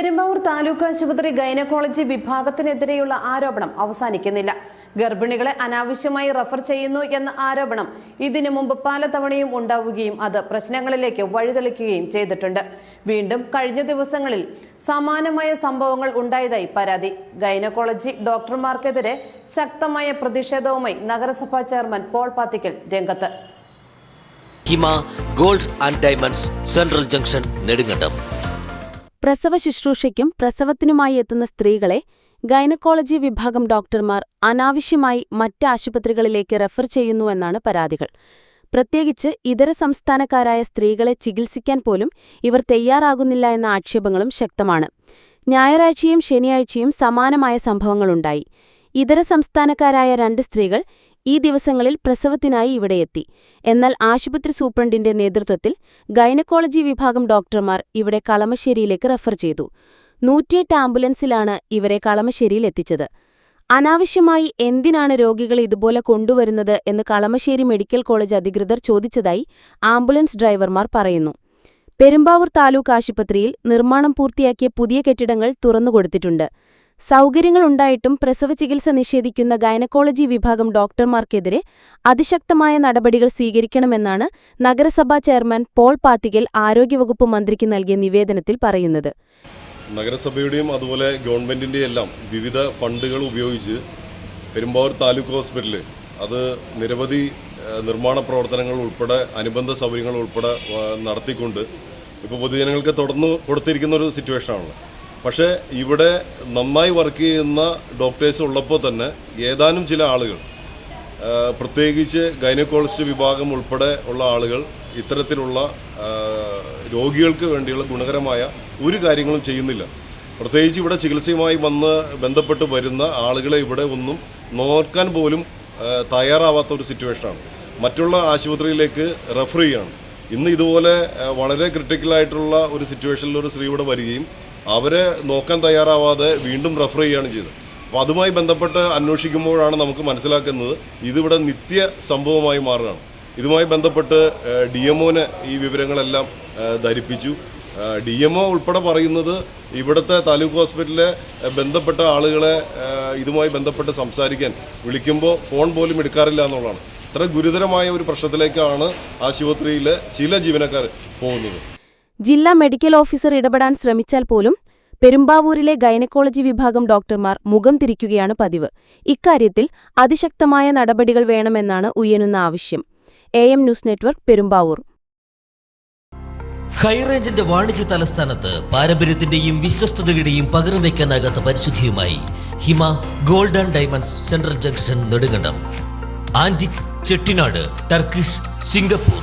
താലൂക്ക് ആശുപത്രി ഗൈനക്കോളജി വിഭാഗത്തിനെതിരെയുള്ള ആരോപണം അവസാനിക്കുന്നില്ല. ഗർഭിണികളെ അനാവശ്യമായി റഫർ ചെയ്യുന്നു എന്ന ആരോപണം ഇതിനു മുമ്പ് പലതവണയും ഉണ്ടാവുകയും അത് പ്രശ്നങ്ങളിലേക്ക് വഴിതെളിക്കുകയും ചെയ്തിട്ടുണ്ട്. വീണ്ടും കഴിഞ്ഞ ദിവസങ്ങളിൽ സമാനമായ സംഭവങ്ങൾ ഉണ്ടായതായി പരാതി. ഗൈനക്കോളജി ഡോക്ടർമാർക്കെതിരെ ശക്തമായ പ്രതിഷേധവുമായി നഗരസഭാ ചെയർമാൻ പോൾ പാത്തിക്കൽ രംഗത്ത്. Hima gold and diamonds central junction Nedumkandam. പ്രസവ ശുശ്രൂഷയ്ക്കും പ്രസവത്തിനുമായി എത്തുന്ന സ്ത്രീകളെ ഗൈനക്കോളജി വിഭാഗം ഡോക്ടർമാർ അനാവശ്യമായി മറ്റ് ആശുപത്രികളിലേക്ക് റെഫർ ചെയ്യുന്നുവെന്നാണ് പരാതികൾ. പ്രത്യേകിച്ച് ഇതര സംസ്ഥാനക്കാരായ സ്ത്രീകളെ ചികിത്സിക്കാൻ പോലും ഇവർ തയ്യാറാകുന്നില്ല എന്ന ആക്ഷേപങ്ങളും ശക്തമാണ്. ഞായറാഴ്ചയും ശനിയാഴ്ചയും സമാനമായ സംഭവങ്ങളുണ്ടായി. ഇതര സംസ്ഥാനക്കാരായ രണ്ട് സ്ത്രീകൾ ഈ ദിവസങ്ങളിൽ പ്രസവത്തിനായി ഇവിടെയെത്തി എന്നാൽ ആശുപത്രി സൂപ്രണ്ടിന്റെ നേതൃത്വത്തിൽ ഗൈനക്കോളജി വിഭാഗം ഡോക്ടർമാർ ഇവിടെ കളമശ്ശേരിയിലേക്ക് റഫർ ചെയ്തു. നൂറ്റിയെട്ട് ആംബുലൻസിലാണ് ഇവരെ കളമശ്ശേരിയിൽ എത്തിച്ചത്. അനാവശ്യമായി എന്തിനാണ് രോഗികൾ ഇതുപോലെ കൊണ്ടുവരുന്നത് എന്ന് കളമശ്ശേരി മെഡിക്കൽ കോളേജ് അധികൃതർ ചോദിച്ചതായി ആംബുലൻസ് ഡ്രൈവർമാർ പറയുന്നു. പെരുമ്പാവൂർ താലൂക്ക് ആശുപത്രിയിൽ നിർമ്മാണം പൂർത്തിയാക്കിയ പുതിയ കെട്ടിടങ്ങൾ തുറന്നുകൊടുത്തിട്ടുണ്ട്. സൗകര്യങ്ങളുണ്ടായിട്ടും പ്രസവ ചികിത്സ നിഷേധിക്കുന്ന ഗൈനക്കോളജി വിഭാഗം ഡോക്ടർമാർക്കെതിരെ അതിശക്തമായ നടപടികൾ സ്വീകരിക്കണമെന്നാണ് നഗരസഭാ ചെയർമാൻ പോൾ പാത്തികൽ ആരോഗ്യവകുപ്പ് മന്ത്രിക്ക് നൽകിയ നിവേദനത്തിൽ പറയുന്നത്. നഗരസഭയുടെയും അതുപോലെ ഗവൺമെന്റിന്റെയും എല്ലാം വിവിധ ഫണ്ടുകൾ ഉപയോഗിച്ച് പെരുമ്പാവൂർ താലൂക്ക് ഹോസ്പിറ്റലിൽ അത് നിരവധി നിർമ്മാണ പ്രവർത്തനങ്ങൾ ഉൾപ്പെടെ അനുബന്ധ സൗകര്യങ്ങൾ ഉൾപ്പെടെ നടത്തിക്കൊണ്ട് ഇപ്പോൾ പൊതുജനങ്ങൾക്ക് തുടർന്ന് കൊടുത്തിരിക്കുന്ന ഒരു സിറ്റുവേഷനാണ് പക്ഷേ ഇവിടെ നന്നായി വർക്ക് ചെയ്യുന്ന ഡോക്ടേഴ്സ് ഉള്ളപ്പോൾ തന്നെ ഏതാനും ചില ആളുകൾ പ്രത്യേകിച്ച് ഗൈനക്കോളജിസ്റ്റ് വിഭാഗം ഉൾപ്പെടെ ഉള്ള ആളുകൾ ഇത്തരത്തിലുള്ള രോഗികൾക്ക് വേണ്ടിയുള്ള ഗുണകരമായ ഒരു കാര്യങ്ങളും ചെയ്യുന്നില്ല. പ്രത്യേകിച്ച് ഇവിടെ ചികിത്സയുമായി വന്ന് ബന്ധപ്പെട്ട് വരുന്ന ആളുകളെ ഇവിടെ ഒന്നും നോക്കാൻ പോലും തയ്യാറാവാത്ത ഒരു സിറ്റുവേഷനാണ് മറ്റുള്ള ആശുപത്രിയിലേക്ക് റെഫർ ചെയ്യുകയാണ് ഇന്ന് ഇതുപോലെ വളരെ ക്രിട്ടിക്കലായിട്ടുള്ള ഒരു സിറ്റുവേഷനിൽ ഒരു സ്ത്രീ ഇവിടെ വരികയും അവരെ നോക്കാൻ തയ്യാറാവാതെ വീണ്ടും റെഫർ ചെയ്യുകയാണ് ചെയ്തത്. അപ്പോൾ അതുമായി ബന്ധപ്പെട്ട് അന്വേഷിക്കുമ്പോഴാണ് നമുക്ക് മനസ്സിലാക്കുന്നത് ഇതിവിടെ നിത്യ സംഭവമായി മാറുകയാണ്. ഇതുമായി ബന്ധപ്പെട്ട് ഡി എംഒനെ ഈ വിവരങ്ങളെല്ലാം ധരിപ്പിച്ചു. ഡി എം ഒ ഉൾപ്പെടെ പറയുന്നത് ഇവിടുത്തെ താലൂക്ക് ഹോസ്പിറ്റലിലെ ബന്ധപ്പെട്ട ആളുകളെ ഇതുമായി ബന്ധപ്പെട്ട് സംസാരിക്കാൻ വിളിക്കുമ്പോൾ ഫോൺ പോലും എടുക്കാറില്ല എന്നുള്ളതാണ്. ഇത്ര ഗുരുതരമായ ഒരു പ്രശ്നത്തിലേക്കാണ് ആശുപത്രിയിലെ ചില ജീവനക്കാർ പോകുന്നത്. ജില്ലാ മെഡിക്കൽ ഓഫീസർ ഇടപെടാൻ ശ്രമിച്ചാൽ പോലും പെരുമ്പാവൂരിലെ ഗൈനക്കോളജി വിഭാഗം ഡോക്ടർമാർ മുഖം തിരിക്കുകയാണ് പതിവ്. ഇക്കാര്യത്തിൽ അതിശക്തമായ നടപടികൾ വേണമെന്നാണ് ഉയരുന്ന ആവശ്യം. A M news network Perumbavoor. ഹൈറേഞ്ചിന്റെ വാണിജ്യ തലസ്ഥാനത്ത് പാരമ്പര്യത്തിന്റെയും വിശ്വസ്തതയുടെയും പകരം വയ്ക്കാനാകാത്ത പരിശുദ്ധിയുമായി Hima golden diamonds central junction Nedumkandam. Antique Chettinad Turkish Singapore.